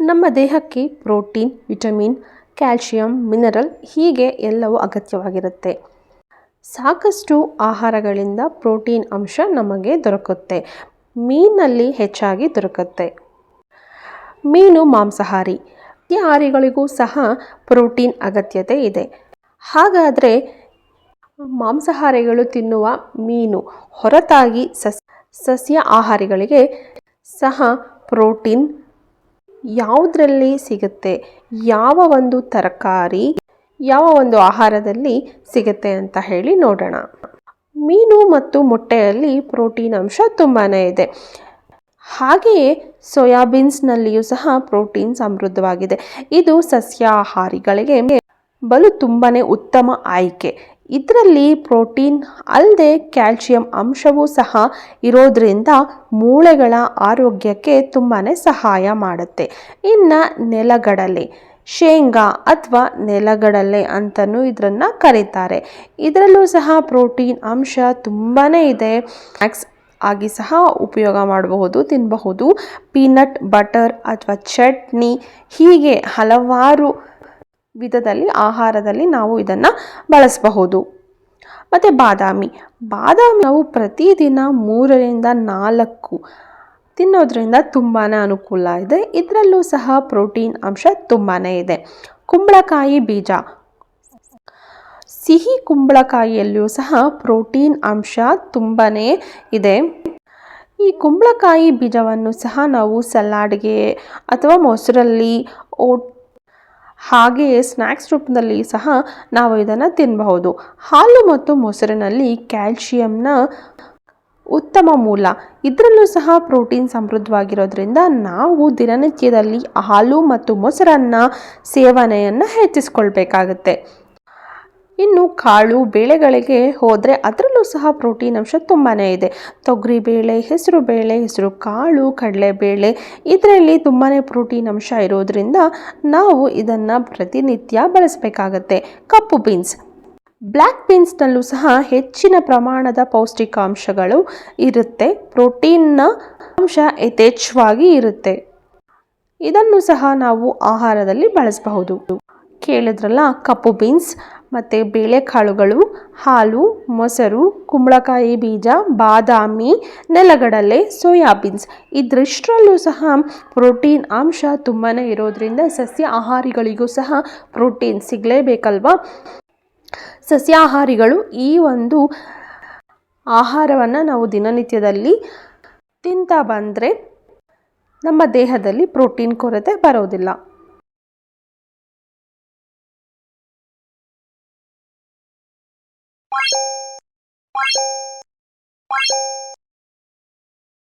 ನಮ್ಮ ದೇಹಕ್ಕೆ protein, vitamin, calcium, mineral ಹೀಗೆ ಎಲ್ಲವೂ ಅಗತ್ಯವಾಗಿರುತ್ತೆ. ಸಾಕಷ್ಟು ಆಹಾರಗಳಿಂದ ಪ್ರೋಟೀನ್ ಅಂಶ ನಮಗೆ ದೊರಕುತ್ತೆ. ಮೀನಲ್ಲಿ ಹೆಚ್ಚಾಗಿ ದೊರಕುತ್ತೆ. ಮೀನು, ಮಾಂಸಾಹಾರಿ. ಸಸ್ಯಾಹಾರಿಗಳಿಗೂ ಸಹ ಪ್ರೋಟೀನ್ ಅಗತ್ಯತೆ ಇದೆ. ಹಾಗಾದರೆ ಮಾಂಸಾಹಾರಿಗಳು ತಿನ್ನುವ ಮೀನು ಹೊರತಾಗಿ ಸಸ್ ಸಸ್ಯ ಆಹಾರಿಗಳಿಗೆ ಸಹ ಪ್ರೋಟೀನ್ ಯಾವುದರಲ್ಲಿ ಸಿಗುತ್ತೆ? ಯಾವ ಒಂದು ತರಕಾರಿ ಯಾವ ಒಂದು ಆಹಾರದಲ್ಲಿ ಸಿಗುತ್ತೆ ಅಂತ ಹೇಳಿ ನೋಡೋಣ. ಮೀನು ಮತ್ತು ಮೊಟ್ಟೆಯಲ್ಲಿ ಪ್ರೋಟೀನ್ ಅಂಶ ತುಂಬಾ ಇದೆ. ಹಾಗೆಯೇ ಸೋಯಾಬೀನ್ಸ್ನಲ್ಲಿಯೂ ಸಹ ಪ್ರೋಟೀನ್ ಸಮೃದ್ಧವಾಗಿದೆ. ಇದು ಸಸ್ಯಾಹಾರಿಗಳಿಗೆ ಬಲು ತುಂಬಾ ಉತ್ತಮ ಆಯ್ಕೆ. ಇದರಲ್ಲಿ ಪ್ರೋಟೀನ್ ಅಲ್ಲದೆ ಕ್ಯಾಲ್ಶಿಯಂ ಅಂಶವೂ ಸಹ ಇರೋದ್ರಿಂದ ಮೂಳೆಗಳ ಆರೋಗ್ಯಕ್ಕೆ ತುಂಬಾ ಸಹಾಯ ಮಾಡುತ್ತೆ. ಇನ್ನು ನೆಲಗಡಲೆ, ಶೇಂಗಾ ಅಥವಾ ನೆಲಗಡಲೆ ಅಂತಲೂ ಇದನ್ನು ಕರೀತಾರೆ. ಇದರಲ್ಲೂ ಸಹ ಪ್ರೋಟೀನ್ ಅಂಶ ತುಂಬಾ ಇದೆ. ಮ್ಯಾಕ್ಸ್ ಆಗಿ ಸಹ ಉಪಯೋಗ ಮಾಡಬಹುದು ತಿನ್ನಬಹುದು ಪೀನಟ್, ಬಟರ್ ಅಥವಾ ಚಟ್ನಿ ಹೀಗೆ ಹಲವಾರು ವಿಧದಲ್ಲಿ, ಆಹಾರದಲ್ಲಿ ನಾವು ಇದನ್ನು ಬಳಸಬಹುದು. ಮತ್ತು ಬಾದಾಮಿ. ಬಾದಾಮಿ ನಾವು ಪ್ರತಿದಿನ ಮೂರರಿಂದ ನಾಲ್ಕು ತಿನ್ನೋದ್ರಿಂದ ತುಂಬಾ ಅನುಕೂಲ ಇದೆ. ಇದರಲ್ಲೂ ಸಹ ಪ್ರೋಟೀನ್ ಅಂಶ ತುಂಬಾ ಇದೆ. ಕುಂಬಳಕಾಯಿ ಬೀಜ. ಸಿಹಿ ಕುಂಬಳಕಾಯಿಯಲ್ಲಿಯೂ ಸಹ ಪ್ರೋಟೀನ್ ಅಂಶ ತುಂಬಾ ಇದೆ. ಈ ಕುಂಬಳಕಾಯಿ ಬೀಜವನ್ನು ಸಹ ನಾವು ಸಲಾಡ್ಗೆ ಅಥವಾ ಮೊಸರಲ್ಲಿ ಓಟ್ ಹಾಗೆಯೇ ಸ್ನ್ಯಾಕ್ಸ್ ರೂಪದಲ್ಲಿ ಸಹ ನಾವು ಇದನ್ನು ತಿನ್ನಬಹುದು ಹಾಲು ಮತ್ತು ಮೊಸರಿನಲ್ಲಿ ಕ್ಯಾಲ್ಶಿಯಂನ ಉತ್ತಮ ಮೂಲ. ಇದರಲ್ಲೂ ಸಹ ಪ್ರೋಟೀನ್ ಸಮೃದ್ಧವಾಗಿರೋದ್ರಿಂದ ನಾವು ದಿನನಿತ್ಯದಲ್ಲಿ ಹಾಲು ಮತ್ತು ಮೊಸರನ್ನು ಸೇವನೆಯನ್ನು ಹೆಚ್ಚಿಸ್ಕೊಳ್ಬೇಕಾಗತ್ತೆ. ಇನ್ನು ಕಾಳು ಬೇಳೆಗಳಿಗೆ ಹೋದರೆ ಅದರಲ್ಲೂ ಸಹ ಪ್ರೋಟೀನ್ ಅಂಶ ತುಂಬಾ ಇದೆ. ತೊಗರಿ ಬೇಳೆ, ಹೆಸರು ಬೇಳೆ, ಹೆಸರು ಕಾಳು ಕಡಲೆಬೇಳೆ ಇದರಲ್ಲಿ ತುಂಬಾ ಪ್ರೋಟೀನ್ ಅಂಶ ಇರೋದ್ರಿಂದ ನಾವು ಇದನ್ನು ಪ್ರತಿನಿತ್ಯ ಬಳಸಬೇಕಾಗತ್ತೆ. ಕಪ್ಪು ಬೀನ್ಸ್ ಬ್ಲ್ಯಾಕ್ ಬೀನ್ಸ್ನಲ್ಲೂ ಸಹ ಹೆಚ್ಚಿನ ಪ್ರಮಾಣದ ಪೌಷ್ಟಿಕಾಂಶಗಳು ಇರುತ್ತೆ. ಪ್ರೋಟೀನ್ನ ಅಂಶ ಯಥೇಚ್ಛವಾಗಿ ಇರುತ್ತೆ. ಇದನ್ನು ಸಹ ನಾವು ಆಹಾರದಲ್ಲಿ ಬಳಸಬಹುದು. ಕೇಳಿದ್ರಲ್ಲ ಕಪ್ಪು ಬೀನ್ಸ್ ಮತ್ತು ಬೇಳೆಕಾಳುಗಳು, ಹಾಲು, ಮೊಸರು, ಕುಂಬಳಕಾಯಿ ಬೀಜ, ಬಾದಾಮಿ, ನೆಲಗಡಲೆ, ಸೋಯಾಬೀನ್ಸ್. ಇದ್ರಿಷ್ಟರಲ್ಲೂ ಸಹ ಪ್ರೋಟೀನ್ ಅಂಶ ತುಂಬಾ ಇರೋದ್ರಿಂದ ಸಸ್ಯ ಆಹಾರಿಗಳಿಗೂ ಸಹ ಪ್ರೋಟೀನ್ ಸಿಗಲೇಬೇಕಲ್ವಾ? ಸಸ್ಯಾಹಾರಿಗಳು ಈ ಒಂದು ಆಹಾರವನ್ನು ನಾವು ದಿನನಿತ್ಯದಲ್ಲಿ ತಿಂತಾ ಬಂದರೆ ನಮ್ಮ ದೇಹದಲ್ಲಿ ಪ್ರೋಟೀನ್ ಕೊರತೆ ಬರೋದಿಲ್ಲ. you